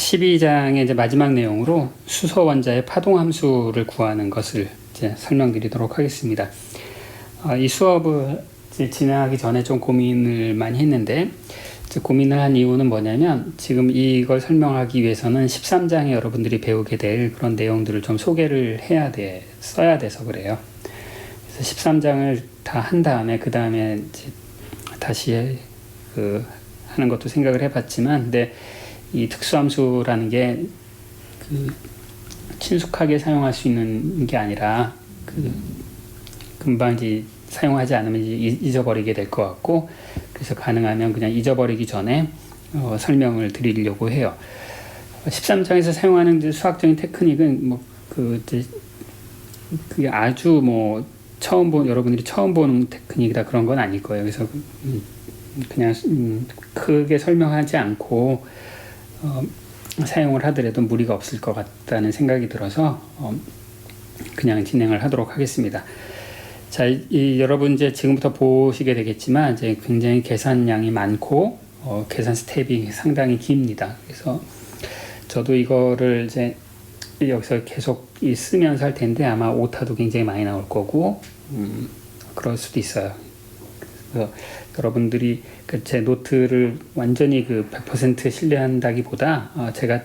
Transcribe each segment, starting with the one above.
자, 12장의 이제 마지막 내용으로 수소 원자의 파동 함수를 구하는 것을 이제 설명드리도록 하겠습니다. 어, 이 수업을 진행하기 전에 좀 고민을 많이 했는데 고민을 한 이유는 뭐냐면 지금 이걸 설명하기 위해서는 13장에 여러분들이 배우게 될 그런 내용들을 좀 소개를 해야 돼 써야 돼서 그래요. 그래서 13장을 다 한 다음에 그 다음에 다시 그 하는 것도 생각을 해봤지만 근데 이 특수함수라는 게 그 친숙하게 사용할 수 있는 게 아니라 그 금방 이제 사용하지 않으면 잊어버리게 될 것 같고 그래서 가능하면 그냥 잊어버리기 전에 어, 설명을 드리려고 해요. 13장에서 사용하는 수학적인 테크닉은 뭐그 그게 아주 뭐 처음 본 여러분들이 처음 보는 테크닉이다 그런 건 아닐 거예요. 그래서 음, 그냥 음, 크게 설명하지 않고 어, 사용을 하더라도 무리가 없을 것 같다는 생각이 들어서 어, 그냥 진행을 하도록 하겠습니다. 자, 이, 여러분 이제 지금부터 보시게 되겠지만 이제 굉장히 계산량이 많고 어, 계산 스텝이 상당히 깁니다. 그래서 저도 이거를 이제 여기서 계속 쓰면서 할 텐데 아마 오타도 굉장히 많이 나올 거고 음, 그럴 수도 있어요. 그래서 여러분들이 그 제 노트를 완전히 그 100% 신뢰한다기보다 어, 제가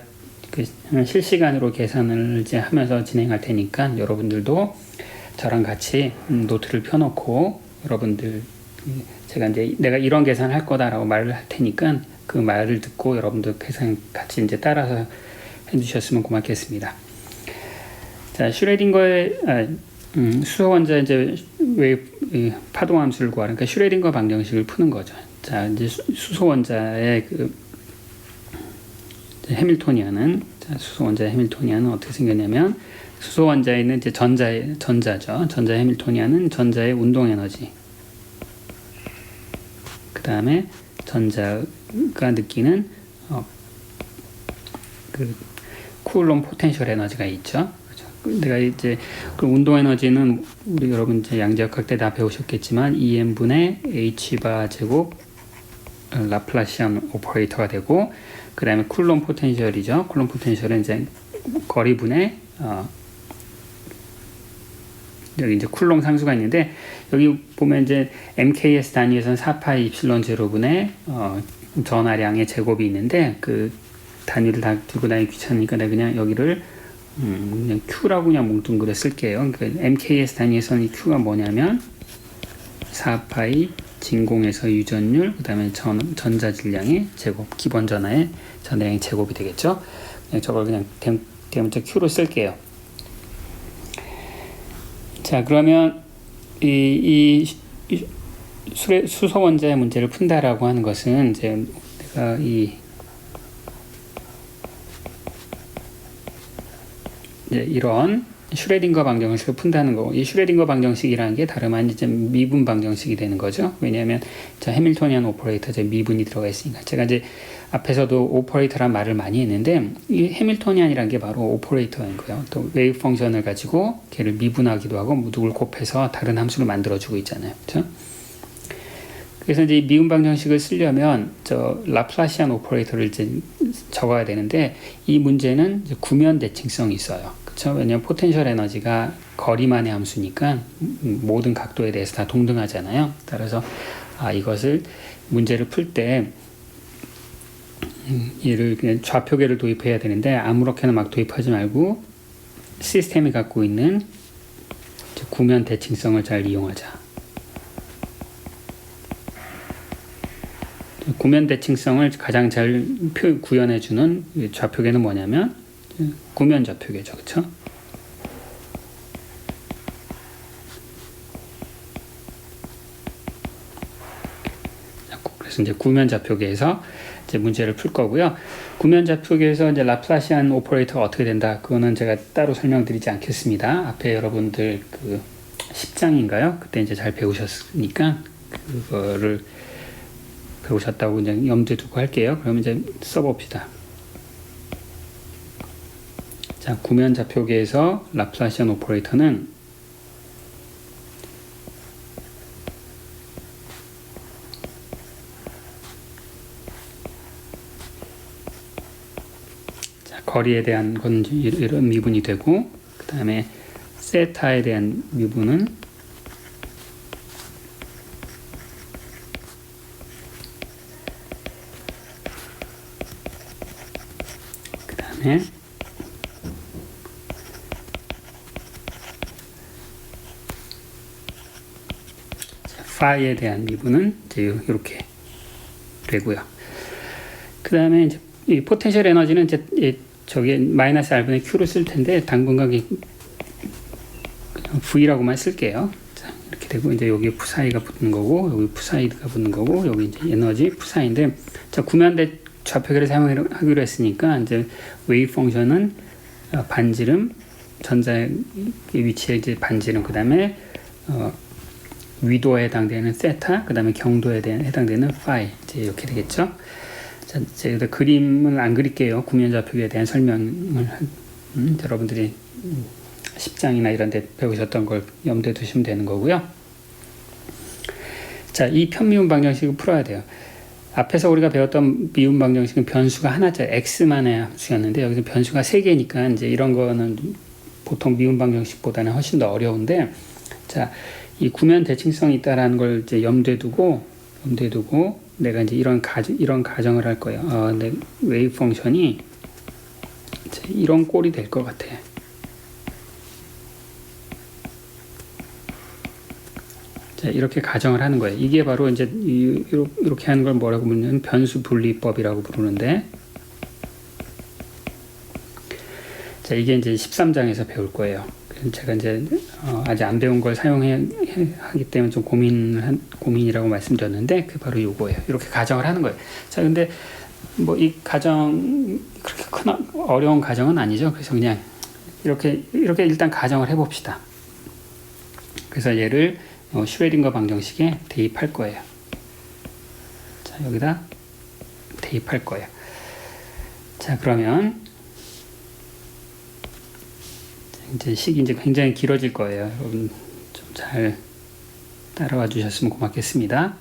그 실시간으로 계산을 이제 하면서 진행할 테니까 여러분들도 저랑 같이 음, 노트를 펴놓고 여러분들 제가 이제 내가 이런 계산을 할 거다라고 말을 할 테니까 그 말을 듣고 여러분들 계산 같이 이제 따라서 해주셨으면 고맙겠습니다. 자 슈레딩거의 아, 음, 수소 원자 이제 왜 파동 함수를 구하는 그러니까 슈레딩거 방정식을 푸는 거죠. 자 이제 수소 원자의 그 해밀토니아는 자, 수소 원자의 해밀토니아는 어떻게 생겼냐면 수소 원자에 있는 이제 전자의 전자죠. 전자 해밀토니아는 전자의 운동 에너지. 그 다음에 전자가 느끼는 어, 그 쿨론 포텐셜 에너지가 있죠. 내가 이제 그 운동 에너지는 우리 여러분 이제 양자역학 때 다 배우셨겠지만 EM 분의 h 바 제곱 라플라시안 오퍼레이터가 되고 그 다음에 쿨론 포텐셜이죠. 쿨론 포텐셜은 이제 거리 분의 어, 여기 이제 쿨롱 상수가 있는데 여기 보면 이제 MKS 단위에서는 4파이 입실론 제로분의 어, 전하량의 제곱이 있는데 그 단위를 다 들고 다니기 귀찮으니까 내가 그냥 여기를 음, 그냥 Q라고 그냥 뭉뚱그려 쓸게요. 그러니까 MKS 단위에서는 이 Q가 뭐냐면 4파이 진공에서 유전율, 그 다음에 전, 전자질량의 제곱, 기본 전하의 전하량의 제곱이 되겠죠. 그냥 저걸 그냥 대, 대문자 Q로 쓸게요. 자, 그러면 이, 이 수레, 수소 원자의 문제를 푼다라고 하는 것은 이제 내가 이 이제 이런 슈레딩거 방정식을 푼다는 거. 이 슈레딩거 방정식이라는 게 다름 아닌 미분 방정식이 되는 거죠. 왜냐하면 자 해밀토니안 오퍼레이터 제 미분이 들어가 있으니까 제가 이제 앞에서도 오퍼레이터란 말을 많이 했는데 이 해밀토니안이라는 게 바로 오퍼레이터인 거예요. 또 웨이브 펑션을 가지고 걔를 미분하기도 하고 누굴 곱해서 다른 함수를 만들어주고 있잖아요. 그렇죠? 그래서 이제 미분 방정식을 쓰려면 저 라플라시안 오퍼레이터를 이제 적어야 되는데 이 문제는 구면 대칭성이 있어요. 그렇죠? 왜냐하면 포텐셜 에너지가 거리만의 함수니까 모든 각도에 대해서 다 동등하잖아요. 따라서 아 이것을 문제를 풀 때 얘를 그냥 좌표계를 도입해야 되는데 아무렇게나 막 도입하지 말고 시스템이 갖고 있는 구면 대칭성을 잘 이용하자. 구면 대칭성을 가장 잘 표, 구현해주는 좌표계는 뭐냐면 구면 좌표계죠, 그렇죠? 이제 구면 좌표계에서 이제 문제를 풀 거고요. 구면 좌표계에서 이제 라플라시안 오퍼레이터가 어떻게 된다. 그거는 제가 따로 설명드리지 않겠습니다. 앞에 여러분들 그 10장인가요? 그때 이제 잘 배우셨으니까 그거를 배우셨다고 그냥 염두에 두고 할게요. 그럼 이제 써봅시다. 자, 구면 좌표계에서 라플라시안 오퍼레이터는 거리에 대한 건 이런 미분이 되고 그 다음에 세타에 대한 미분은 그 다음에 파이에 대한 미분은 이제 이렇게 되고요. 그 다음에 이제 이 포텐셜 에너지는 이제 이 저기 마이너스 R분의 Q를 쓸 텐데 당분간 V라고만 쓸게요. 자, 이렇게 되고 이제 여기 푸사이가 붙는 거고 여기 푸사이드가 붙는 거고 여기 이제 에너지 푸사인데 자 구면대 좌표계를 사용하기로 했으니까 이제 웨이브 펑션은 어, 반지름 전자의 위치에 이제 반지름 그 다음에 어, 위도에 해당되는 세타, 그 다음에 경도에 대한 해당되는 파이 이제 이렇게 되겠죠. 자, 제가 그림을 안 그릴게요. 구면 좌표에 대한 설명을 한, 음, 여러분들이 음, 10장이나 이런 데 배우셨던 걸 염두에 두시면 되는 거고요. 자, 이 편미분 방정식을 풀어야 돼요. 앞에서 우리가 배웠던 미분 방정식은 변수가 하나죠. x만의 함수였는데 여기서 변수가 세 개니까 이제 이런 거는 보통 미분 방정식보다는 훨씬 더 어려운데 자, 이 구면 대칭성이 있다라는 걸 이제 염두에 두고 염두에 두고 내가 이제 이런 가정 이런 가정을 할 거예요. 어, 내 웨이브 펑션이 이런 꼴이 될 것 같아. 자, 이렇게 가정을 하는 거예요. 이게 바로 이제 이- 이렇게 하는 걸 뭐라고 부르냐면 변수 분리법이라고 부르는데 자, 이게 이제 13장에서 배울 거예요. 제가 이제 어, 아직 안 배운 걸 사용해 해- 하기 때문에 좀 고민을 한 고민이라고 말씀드렸는데 그 바로 요거예요. 이렇게 가정을 하는 거예요. 자, 근데 뭐 이 가정 그렇게 큰 어- 어려운 가정은 아니죠. 그래서 그냥 이렇게 이렇게 일단 가정을 해봅시다. 그래서 얘를 어, 슈레딩거 방정식에 대입할 거예요. 자, 여기다 대입할 거예요. 자, 그러면 이제 식이 이제 굉장히 길어질 거예요. 여러분 좀 잘 따라와 주셨으면 고맙겠습니다.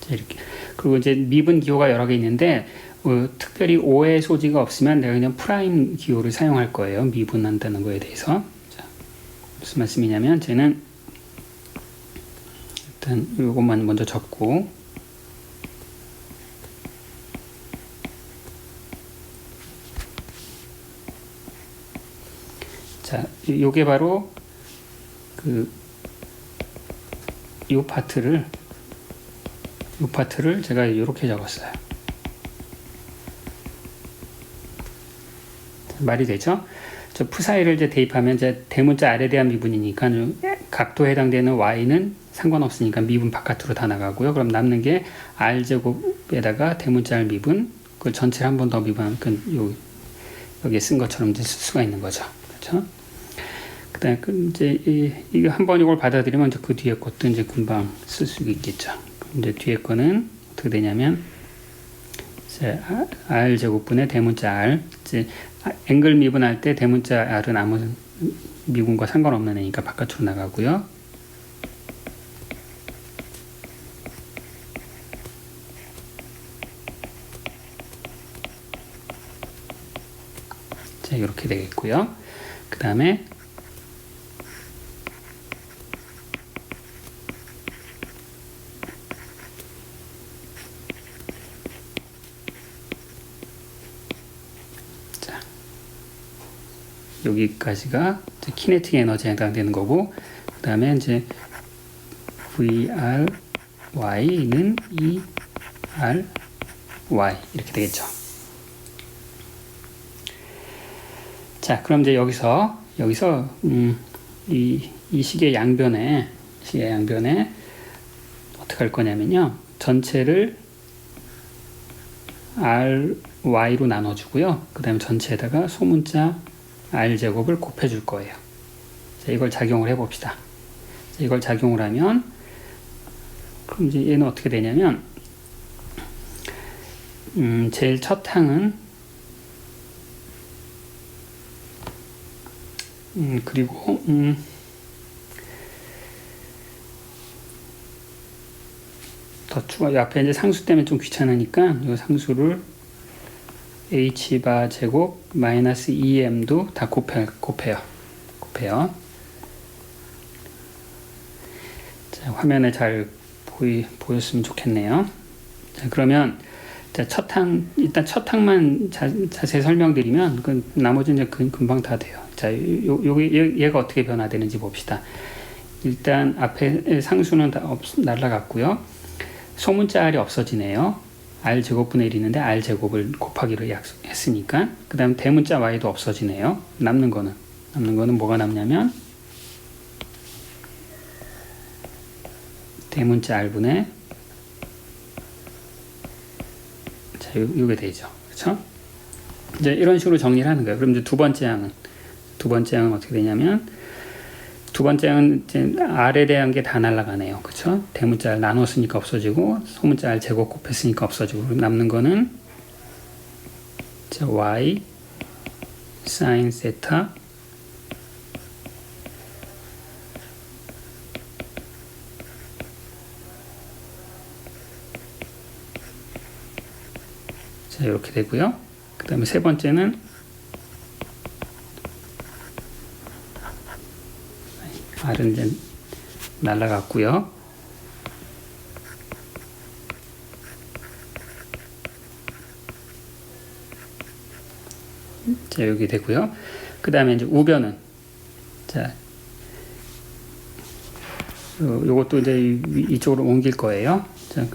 자, 이렇게 그리고 이제 미분 기호가 여러 개 있는데 어, 특별히 오해 소지가 없으면 내가 그냥 프라임 기호를 사용할 거예요. 미분한다는 거에 대해서. 자, 무슨 말씀이냐면 쟤는 일단 이것만 먼저 적고 자, 요- 요게 바로 그 요 파트를 요 파트를 제가 이렇게 적었어요. 말이 되죠? 저 푸사이를 이제 대입하면 이제 대문자 R에 대한 미분이니까 각도에 해당되는 Y는 상관없으니까 미분 바깥으로 다 나가고요. 그럼 남는 게 R 제곱에다가 대문자 R 미분 그 전체를 한 번 더 미분하면 그 요, 여기에 쓴 것처럼 이제 쓸 수가 있는 거죠. 그렇죠? 그다음에 그 이제 이, 이거 한 번 이걸 받아들이면 이제 그 뒤에 것도 이제 금방 쓸 수 있겠죠. 이제 뒤에 거는 어떻게 되냐면 이제 r 제곱분의 대문자 r 이제 앵글 미분할 때 대문자 r은 아무 미분과 상관없는 애니까 바깥으로 나가고요. 자 이렇게 되겠고요. 그 다음에 여기까지가 키네틱 에너지에 해당되는 거고, 그 다음에 이제 VR Y는 E R Y 이렇게 되겠죠. 자, 그럼 이제 여기서 여기서 음, 이, 이 식의 양변에 식의 양변에 어떻게 할 거냐면요. 전체를 R, Y로 나눠주고요. 그 다음에 전체에다가 소문자 R 제곱을 곱해줄 거예요. 자, 이걸 작용을 해봅시다. 자, 이걸 작용을 하면, 그럼 이제 얘는 어떻게 되냐면, 음, 제일 첫 항은, 음, 그리고, 음, 더 추가 앞에 이제 상수 때문에 좀 귀찮으니까 이 상수를 h 바 제곱 마이너스 2m도 다 곱해 곱해요. 곱해요. 자, 화면에 잘 보이 보였으면 좋겠네요. 자, 그러면 자, 첫 항 일단 첫 항만 자, 자세히 설명드리면 그 나머지는 이제 금- 금방 다 돼요. 자, 요, 요, 얘- 얘가 어떻게 변화되는지 봅시다. 일단 앞에 상수는 다 없, 날라갔고요. 소문자 r이 없어지네요. R 제곱분의 1이 있는데 r 제곱을 곱하기로 약속했으니까 그 다음 대문자 y도 없어지네요. 남는 거는 남는 거는 뭐가 남냐면 대문자 r분의 자, 요, 요게 되죠. 그렇죠? 이제 이런 식으로 정리를 하는 거예요. 그럼 이제 두 번째 항은 두 번째 항은 어떻게 되냐면 두 번째 항은 이제 r에 대한 게 다 날라가네요. 그렇죠? 대문자 r 나눴으니까 없어지고 소문자 r 제곱 곱했으니까 없어지고 남는 거는 자, y sin 세타 자, 이렇게 되고요. 그 다음에 세 번째는 R은 이제 날라갔고요. 자, 여기 되고요. 그 다음에 이제 우변은 자, 요, 요것도 이제 이- 이쪽으로 옮길 거예요. 자,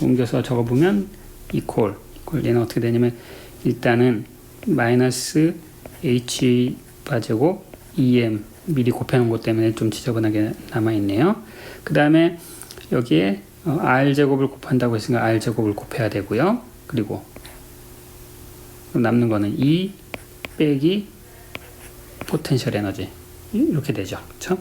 옮겨서 적어 보면 이퀄, 이퀄 얘는 어떻게 되냐면 일단은 마이너스 h 바제곱 2m 미리 곱해놓은 것 때문에 좀 지저분하게 남아있네요. 그 다음에 여기에 어, r 제곱을 곱한다고 했으니까 r 제곱을 곱해야 되고요. 그리고 남는 거는 2 빼기 포텐셜 에너지 이렇게 되죠. 그렇죠?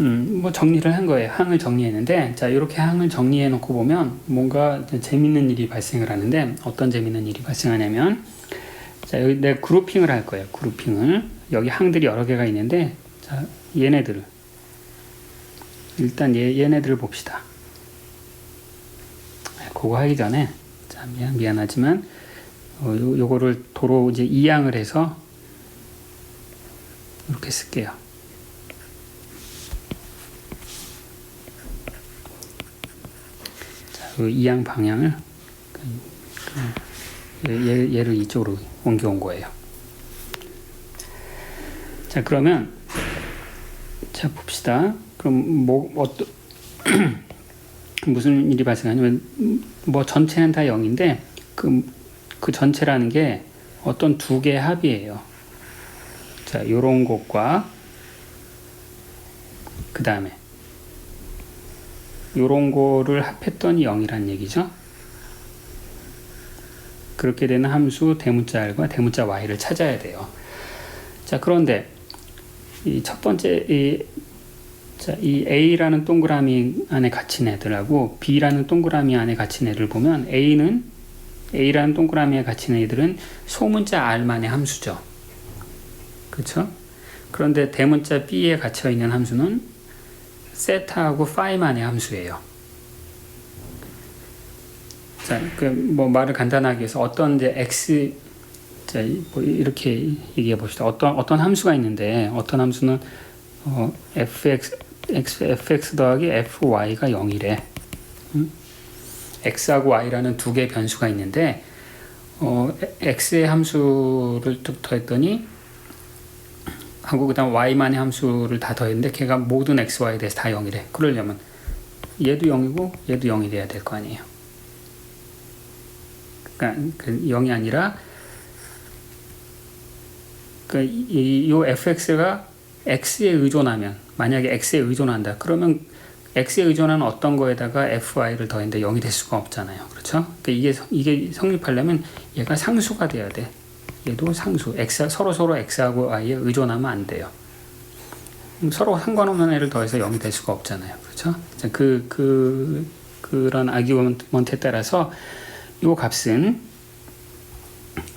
음, 뭐 정리를 한 거예요. 항을 정리했는데, 자, 이렇게 항을 정리해 놓고 보면 뭔가 재밌는 일이 발생을 하는데, 어떤 재밌는 일이 발생하냐면, 자, 여기 내 그룹핑을 할 거예요. 그룹핑을. 여기 항들이 여러 개가 있는데, 자, 얘네들을. 일단 얘, 얘네들을 봅시다. 아, 그거 하기 전에, 자, 미안, 미안하지만, 어, 요, 요거를 도로 이제 이항을 해서, 이렇게 쓸게요. 그 이양 방향을 그, 그, 얘, 얘를 이쪽으로 옮겨온 거예요. 자 그러면 자 봅시다. 그럼 뭐 어떤 무슨 일이 발생하냐면 뭐 전체는 다 0인데 그, 그 전체라는 게 어떤 두 개의 합이에요. 자 요런 것과 그 다음에 요런 거를 합했더니 0이란 얘기죠. 그렇게 되는 함수 대문자 r과 대문자 y를 찾아야 돼요. 자, 그런데 이 첫 번째 이, 자, 이 a라는 동그라미 안에 갇힌 애들하고 b라는 동그라미 안에 갇힌 애를 보면 a는 a라는 동그라미에 갇힌 애들은 소문자 r만의 함수죠. 그렇죠? 그런데 대문자 b에 갇혀 있는 함수는 세타하고 파이만의 함수예요. 자, 그 뭐 말을 간단하게 해서 어떤 이제 x 자, 뭐 이렇게 얘기해 봅시다. 어떤 어떤 함수가 있는데 어떤 함수는 어, fx x fx 더하기 fy가 0이래. 음? x하고 y라는 두 개의 변수가 있는데 어, x의 함수를 또 더했더니 하고 그다음 y만의 함수를 다 더했는데 걔가 모든 x, y에 대해서 다 0이래. 그러려면 얘도 0이고 얘도 0이 돼야 될 거 아니에요. 그러니까 그 0이 아니라 그이 요 fx가 x에 의존하면 만약에 x에 의존한다. 그러면 x에 의존하는 어떤 거에다가 fy를 더했는데 0이 될 수가 없잖아요. 그렇죠? 그러니까 이게 이게 성립하려면 얘가 상수가 돼야 돼. 얘도 상수. x 서로 서로 x하고 y에 의존하면 안 돼요. 서로 상관없는 애를 더해서 0이 될 수가 없잖아요. 그렇죠? 그, 그, 그런 아기먼트에 따라서 요 값은,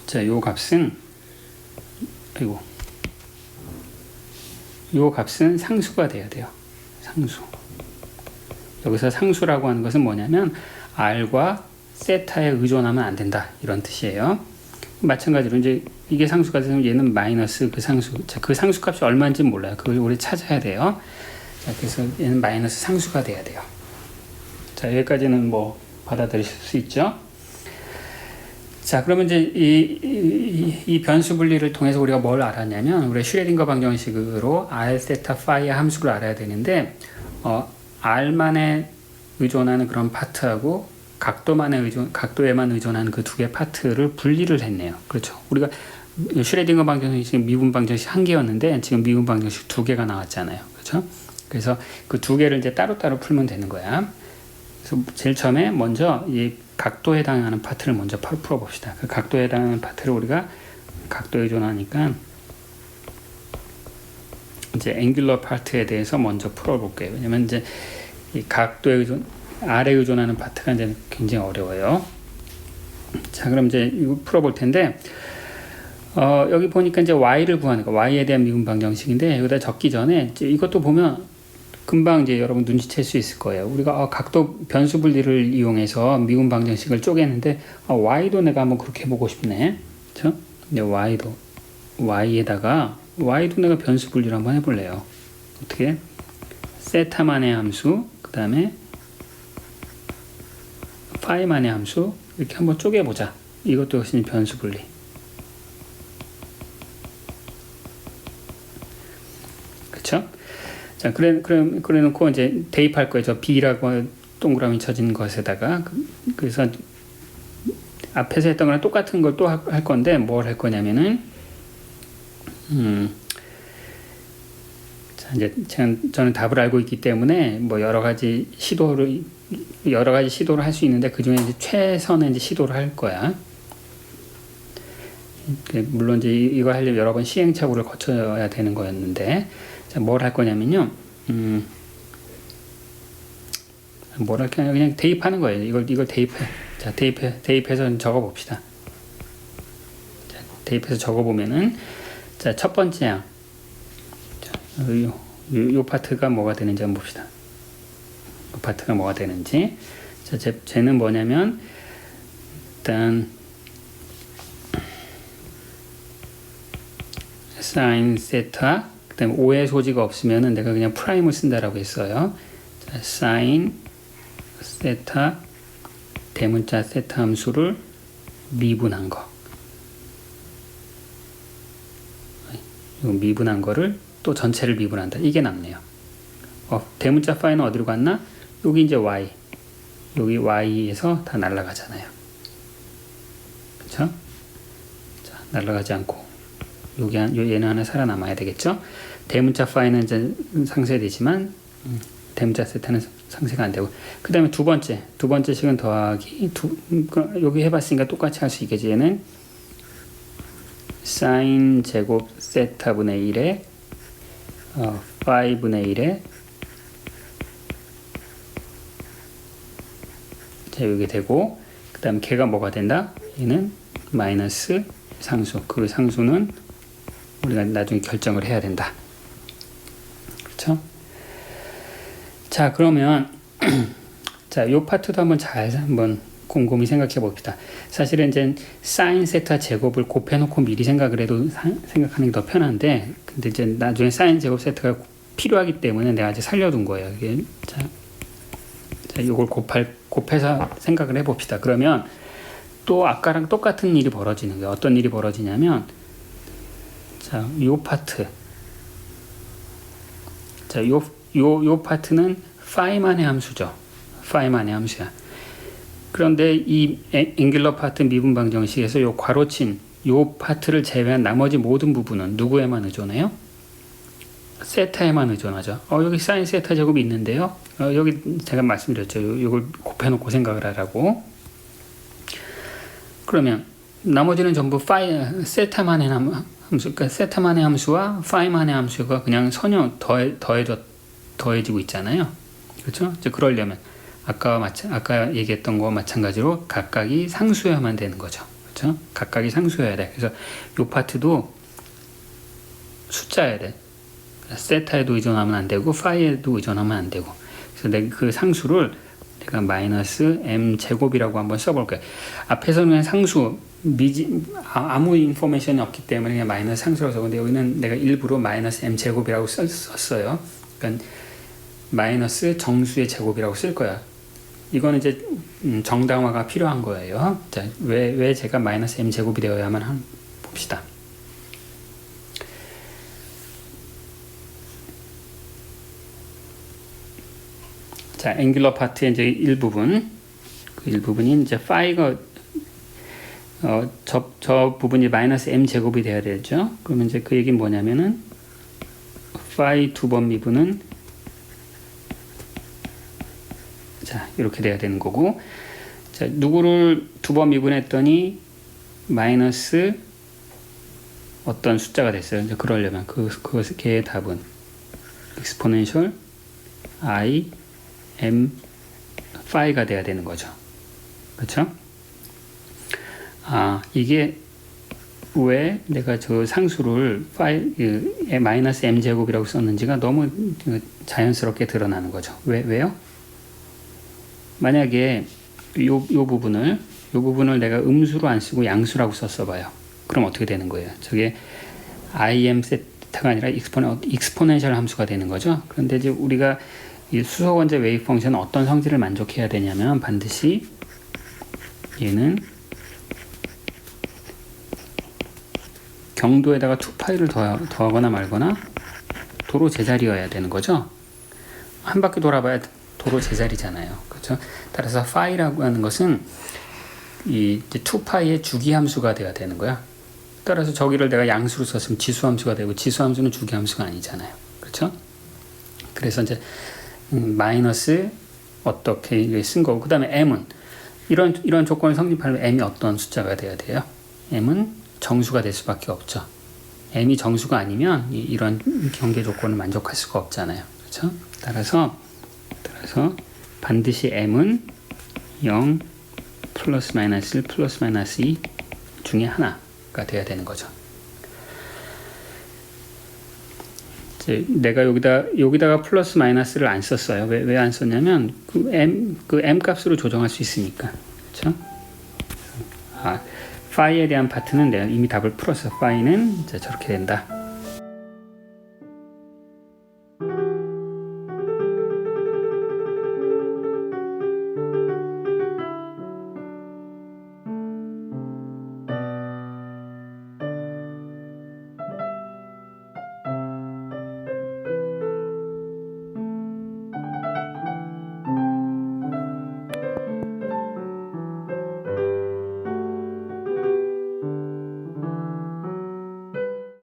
자, 요 값은, 아이고, 요 값은 상수가 돼야 돼요. 상수. 여기서 상수라고 하는 것은 뭐냐면 r과 세타에 의존하면 안 된다 이런 뜻이에요. 마찬가지로 이제 이게 상수가 되면 얘는 마이너스 그 상수 자, 그 상수 값이 얼마인지 몰라요. 그걸 우리 찾아야 돼요. 자, 그래서 얘는 마이너스 상수가 돼야 돼요. 자 여기까지는 뭐 받아들이실 수 있죠. 자, 그러면 이제 이, 이, 이 변수 분리를 통해서 우리가 뭘 알았냐면, 우리 슈레딩거 방정식으로 r 세타 파이의 함수를 알아야 되는데, 어, r만에 의존하는 그런 파트하고 각도만에 의존, 각도에만 의존하는 그 두 개 파트를 분리를 했네요. 그렇죠. 우리가 슈레딩거 방정식, 미분 방정식 한 개였는데, 지금 미분 방정식 두 개가 나왔잖아요. 그렇죠. 그래서 그 두 개를 이제 따로따로 풀면 되는 거야. 그래서 제일 처음에 먼저 이 각도에 해당하는 파트를 먼저 풀- 풀어 봅시다. 그 각도에 해당하는 파트를 우리가 각도에 의존하니까 이제 앵귤러 파트에 대해서 먼저 풀어 볼게요. 왜냐면 이제 이 각도에 의존, 아래 의존하는 파트가 이제 굉장히 어려워요. 자, 그럼 이제 이거 풀어 볼 텐데, 어, 여기 보니까 이제 y를 구하는 거, y에 대한 미분 방정식인데 여기다 적기 전에 이것도 보면 금방 이제 여러분 눈치챌 수 있을 거예요. 우리가 어, 각도 변수 분리를 이용해서 미분 방정식을 쪼개는데 어, y도 내가 한번 그렇게 해보고 싶네. 그렇죠? 근데 y도 y에다가 y도 내가 변수 분리를 한번 해볼래요. 어떻게? 세타만의 함수, 그 다음에 파이만의 함수 이렇게 한번 쪼개보자. 이것도 역시 변수 분리. 그렇죠? 자, 그래, 그래, 그래 놓고 이제 대입할 거예요. 저 B라고 동그라미 쳐진 것에다가. 그- 그래서 앞에서 했던 거랑 똑같은 걸 또 할 건데 뭘 할 거냐면은, 음, 자, 이제 저는, 답을 알고 있기 때문에 뭐 여러 가지 시도를, 여러 가지 시도를 할 수 있는데 그 중에 이제 최선의 이제 시도를 할 거야. 그 물론 이제 이- 이거 하려면 여러 번 시행착오를 거쳐야 되는 거였는데, 자, 뭘 할 거냐면요. 음, 뭘할 거냐 그냥 대입하는 거예요. 이걸 이걸 대입해. 자, 대입해 대입해서 적어 봅시다. 자, 대입해서 적어 보면은 자, 첫 번째야. 자, 요, 요, 요 파트가 뭐가 되는지 한번 봅시다. 요 파트가 뭐가 되는지. 자, 제, 쟤는 뭐냐면 일단 사인 세타 그 다음에 오의 소지가 없으면은 내가 그냥 프라임을 쓴다라고 했어요. 자, 사인 세타 대문자 세타 함수를 미분한 거. 이 미분한 거를 또 전체를 미분한다. 이게 남네요. 어, 대문자 파이는 어디로 갔나? 여기 이제 y. 여기 y에서 다 날아가잖아요. 그렇죠? 자, 날아가지 않고 여기 한, 요 얘는 하나 살아남아야 되겠죠? 대문자 파이는 이제 상쇄되지만 음, 대문자 세타는 상쇄가 안 되고 그 다음에 두 번째 두 번째 식은 더하기 두 음, 그 여기 해봤으니까 똑같이 할 수 있겠지 얘는 사인 제곱 세타분의 1에 어, 5분의 1에 자 여기 되고 그 다음 걔가 뭐가 된다? 얘는 마이너스 상수 그 상수는 우리가 나중에 결정을 해야 된다. 그렇죠? 자 그러면 자, 요 파트도 한번 잘 한번 곰곰이 생각해 봅시다. 사실은 이제 사인 세타 제곱을 곱해 놓고 미리 생각을 해도 사- 생각하는 게 더 편한데 근데 이제 나중에 사인 제곱 세타가 필요하기 때문에 내가 이제 살려둔 거예요. 이게 자, 자 요걸 곱할 곱해서 생각을 해 봅시다. 그러면 또 아까랑 똑같은 일이 벌어지는 거예요. 어떤 일이 벌어지냐면 자, 요 파트 자, 요, 요, 요 파트는 파이만의 함수죠. 파이만의 함수야. 그런데 이 앵- 앵귤러 파트 미분 방정식에서 요 괄호친 요 파트를 제외한 나머지 모든 부분은 누구에만 의존해요? 세타에만 의존하죠. 어, 여기 사인 세타 제곱이 있는데요. 어, 여기 제가 말씀드렸죠. 요, 요걸 곱해놓고 생각을 하라고. 그러면 나머지는 전부 파이 세타만의 함- 함수, 그러니까 세타만의 함수와 파이만의 함수가 그냥 선형 더해 더해져 더해지고 있잖아요. 그렇죠? 이제 그러려면 아까 마찬 아까 얘기했던 거와 마찬가지로 각각이 상수여야만 되는 거죠. 그렇죠? 각각이 상수여야 돼. 그래서 요 파트도 숫자여야 돼. 세타에도 의존하면 안 되고 파이에도 의존하면 안 되고. 그래서 내가 그 상수를 내가 마이너스 m 제곱이라고 한번 써볼 거야. 앞에서는 상수 미지 아- 아무 인포메이션이 없기 때문에 그냥 마이너스 상수라고 썼는데 여기는 내가 일부러 마이너스 m 제곱이라고 썼, 썼어요. 그러니까 마이너스 정수의 제곱이라고 쓸 거야. 이거는 이제 음, 정당화가 필요한 거예요. 자, 왜, 왜 제가 마이너스 m 제곱이 되어야만 한 봅시다. 자, 앵귤러 파트의 이제 일부분, 그 일부분이 이제 파이가 어, 저, 저 부분이 마이너스 m 제곱이 돼야 되죠. 그러면 이제 그 얘기는 뭐냐면은 파이 두 번 미분은 자 이렇게 돼야 되는 거고 자 누구를 두 번 미분했더니 마이너스 어떤 숫자가 됐어요. 이제 그러려면 그 그것의 걔의 답은 exponential i m 파이가 돼야 되는 거죠. 그렇죠? 아 이게 왜 내가 저 상수를 파이 그, 마이너스 m 제곱이라고 썼는지가 너무 그 자연스럽게 드러나는 거죠. 왜 왜요? 만약에 요, 요 부분을 요 부분을 내가 음수로 안 쓰고 양수라고 썼어 봐요. 그럼 어떻게 되는 거예요? 저게 im 세타가 아니라 익스포, 익스포넨셜 함수가 되는 거죠. 그런데 이제 우리가 이 수소 원자 웨이브 펑션은 어떤 성질을 만족해야 되냐면 반드시 얘는 경도에다가 2파이를 더하, 더하거나 말거나 도로 제자리여야 되는 거죠. 한 바퀴 돌아봐야 도로 제자리잖아요. 그렇죠? 따라서 파이라고 하는 것은 이 2파이의 주기 함수가 돼야 되는 거야. 따라서 저기를 내가 양수로 썼으면 지수 함수가 되고 지수 함수는 주기 함수가 아니잖아요. 그렇죠? 그래서 이제 음, 마이너스 어떻게 쓴 거고 그다음에 m은 이런 이런 조건을 성립하려면 m이 어떤 숫자가 돼야 돼요? m은 정수가 될 수밖에 없죠. m이 정수가 아니면 이, 이런 경계 조건을 만족할 수가 없잖아요. 그렇죠? 따라서 따라서 반드시 m은 0 플러스 마이너스 1 플러스 마이너스 2 중에 하나가 돼야 되는 거죠. 내가 여기다 여기다가 플러스 마이너스를 안 썼어요. 왜 왜 안 썼냐면 그 m 그 m 값으로 조정할 수 있으니까. 그렇죠? 아, 파이에 대한 파트는 내가 이미 답을 풀었어. 파이는 이제 저렇게 된다.